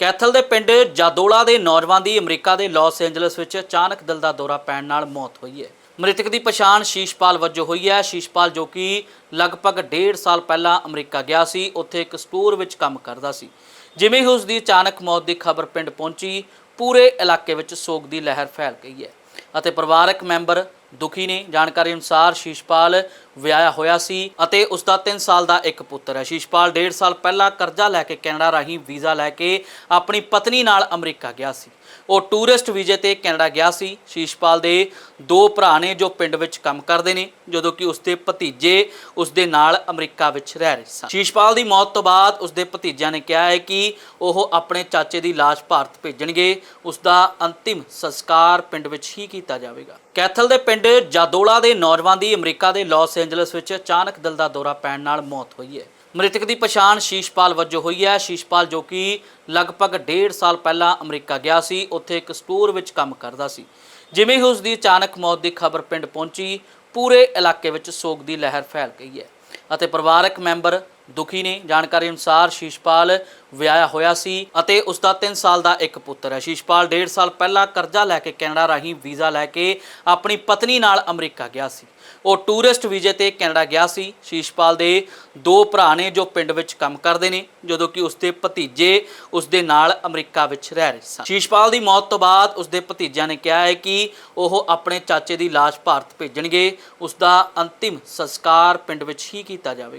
ਕੈਥਲ ਦੇ ਪਿੰਡ ਜਾਦੋਲਾ ਦੇ ਨੌਜਵਾਨ ਦੀ ਅਮਰੀਕਾ ਦੇ ਲਾਸ ਏਂਜਲਸ ਵਿੱਚ ਅਚਾਨਕ ਦਿਲ ਦਾ ਦੌਰਾ ਪੈਣ ਨਾਲ ਮੌਤ ਹੋਈ ਹੈ। ਮ੍ਰਿਤਕ ਦੀ ਪਛਾਣ ਸ਼ੀਸ਼ਪਾਲ ਵਜੋਂ ਹੋਈ ਹੈ। ਸ਼ੀਸ਼ਪਾਲ ਜੋ ਕਿ ਲਗਭਗ 1.5 ਸਾਲ ਪਹਿਲਾਂ ਅਮਰੀਕਾ ਗਿਆ ਸੀ, ਉੱਥੇ ਇੱਕ ਸਟੋਰ ਵਿੱਚ ਕੰਮ ਕਰਦਾ ਸੀ। ਜਿਵੇਂ ਹੀ ਉਸ ਦੀ ਅਚਾਨਕ ਮੌਤ ਦੀ ਖਬਰ ਪਿੰਡ ਪਹੁੰਚੀ, ਪੂਰੇ ਇਲਾਕੇ ਵਿੱਚ ਸੋਗ ਦੀ ਲਹਿਰ ਫੈਲ ਗਈ ਹੈ ਅਤੇ ਪਰਿਵਾਰਕ ਮੈਂਬਰ ਦੁਖੀ ਨੇ। ਜਾਣਕਾਰੀ ਅਨੁਸਾਰ ਸ਼ੀਸ਼ਪਾਲ ਵਿਆਹਿਆ ਹੋਇਆ ਸੀ ਅਤੇ ਉਸ ਦਾ 3 ਸਾਲ ਦਾ ਇੱਕ ਪੁੱਤਰ ਹੈ। ਸ਼ੀਸ਼ਪਾਲ 1.5 ਸਾਲ ਪਹਿਲਾਂ ਕਰਜ਼ਾ ਲੈ ਕੇ ਕੈਨੇਡਾ ਰਾਹੀਂ ਵੀਜ਼ਾ ਲੈ ਕੇ ਆਪਣੀ ਪਤਨੀ ਨਾਲ ਅਮਰੀਕਾ ਗਿਆ ਸੀ। ਉਹ ਟੂਰਿਸਟ ਵੀਜ਼ੇ ਤੇ ਕੈਨੇਡਾ ਗਿਆ ਸੀ। ਸ਼ੀਸ਼ਪਾਲ ਦੇ ਦੋ ਭਰਾ ਨੇ ਜੋ ਪਿੰਡ ਵਿੱਚ ਕੰਮ ਕਰਦੇ ਨੇ, ਜਦੋਂ ਕਿ ਉਸਦੇ ਭਤੀਜੇ ਉਸਦੇ ਨਾਲ ਅਮਰੀਕਾ ਵਿੱਚ ਰਹਿ ਰਹੇ ਸਨ। ਸ਼ੀਸ਼ਪਾਲ ਦੀ ਮੌਤ ਤੋਂ ਬਾਅਦ ਉਸਦੇ ਭਤੀਜਿਆਂ ਨੇ ਕਿਹਾ ਹੈ ਕਿ ਉਹ ਆਪਣੇ ਚਾਚੇ ਦੀ ਲਾਸ਼ ਭਾਰਤ ਭੇਜਣਗੇ। ਉਸਦਾ ਅੰਤਿਮ ਸੰਸਕਾਰ ਪਿੰਡ ਵਿੱਚ ਹੀ ਕੀਤਾ ਜਾਵੇਗਾ। ਕੈਥਲ ਦੇ ਪਿੰਡ ਪਿੰਡ ਜਾਦੋਲਾ ਦੇ ਨੌਜਵਾਨ ਦੀ ਅਮਰੀਕਾ ਦੇ ਲਾਸ ਏਂਜਲਸ ਵਿੱਚ ਅਚਾਨਕ ਦਿਲ ਦਾ ਦੌਰਾ ਪੈਣ ਨਾਲ ਮੌਤ ਹੋਈ ਹੈ। ਮ੍ਰਿਤਕ ਦੀ ਪਛਾਣ ਸ਼ੀਸ਼ਪਾਲ ਵਜੋਂ ਹੋਈ ਹੈ। ਸ਼ੀਸ਼ਪਾਲ ਜੋ ਕਿ ਲਗਭਗ 1.5 ਸਾਲ ਪਹਿਲਾਂ ਅਮਰੀਕਾ ਗਿਆ ਸੀ, ਉੱਥੇ ਇੱਕ ਸਟੋਰ ਵਿੱਚ ਕੰਮ ਕਰਦਾ ਸੀ। ਜਿਵੇਂ ਹੀ ਉਸ ਦੀ ਅਚਾਨਕ ਮੌਤ ਦੀ ਖਬਰ ਪਿੰਡ ਪਹੁੰਚੀ, ਪੂਰੇ ਇਲਾਕੇ ਵਿੱਚ ਸੋਗ ਦੀ ਲਹਿਰ ਫੈਲ ਗਈ ਹੈ ਅਤੇ ਪਰਿਵਾਰਕ ਮੈਂਬਰ ਦੁਖੀ ਨੇ। ਜਾਣਕਾਰੀ ਅਨੁਸਾਰ ਸ਼ੀਸ਼ਪਾਲ ਵਿਆਹਿਆ ਹੋਇਆ ਸੀ ਅਤੇ ਉਸ ਦਾ 3 ਸਾਲ ਦਾ ਇੱਕ ਪੁੱਤਰ ਹੈ। ਸ਼ੀਸ਼ਪਾਲ 1.5 ਸਾਲ ਪਹਿਲਾਂ ਕਰਜ਼ਾ ਲੈ ਕੇ ਕੈਨੇਡਾ ਰਾਹੀਂ ਵੀਜ਼ਾ ਲੈ ਕੇ ਆਪਣੀ ਪਤਨੀ ਨਾਲ ਅਮਰੀਕਾ ਗਿਆ ਸੀ। ਉਹ ਟੂਰਿਸਟ ਵੀਜ਼ੇ ਤੇ ਕੈਨੇਡਾ ਗਿਆ ਸੀ। ਸ਼ੀਸ਼ਪਾਲ ਦੇ ਦੋ ਭਰਾ ਨੇ ਜੋ ਪਿੰਡ ਵਿੱਚ ਕੰਮ ਕਰਦੇ ਨੇ, ਜਦੋਂ ਕਿ ਉਸਦੇ ਭਤੀਜੇ ਉਸਦੇ ਨਾਲ ਅਮਰੀਕਾ ਵਿੱਚ ਰਹਿ ਰਹੇ ਸਨ। ਸ਼ੀਸ਼ਪਾਲ ਦੀ ਮੌਤ ਤੋਂ ਬਾਅਦ ਉਸਦੇ ਭਤੀਜਿਆਂ ਨੇ ਕਿਹਾ ਹੈ ਕਿ ਉਹ ਆਪਣੇ ਚਾਚੇ ਦੀ ਲਾਸ਼ ਭਾਰਤ ਭੇਜਣਗੇ। ਉਸਦਾ ਅੰਤਿਮ ਸੰਸਕਾਰ ਪਿੰਡ ਵਿੱਚ ਹੀ ਕੀਤਾ ਜਾਵੇਗਾ।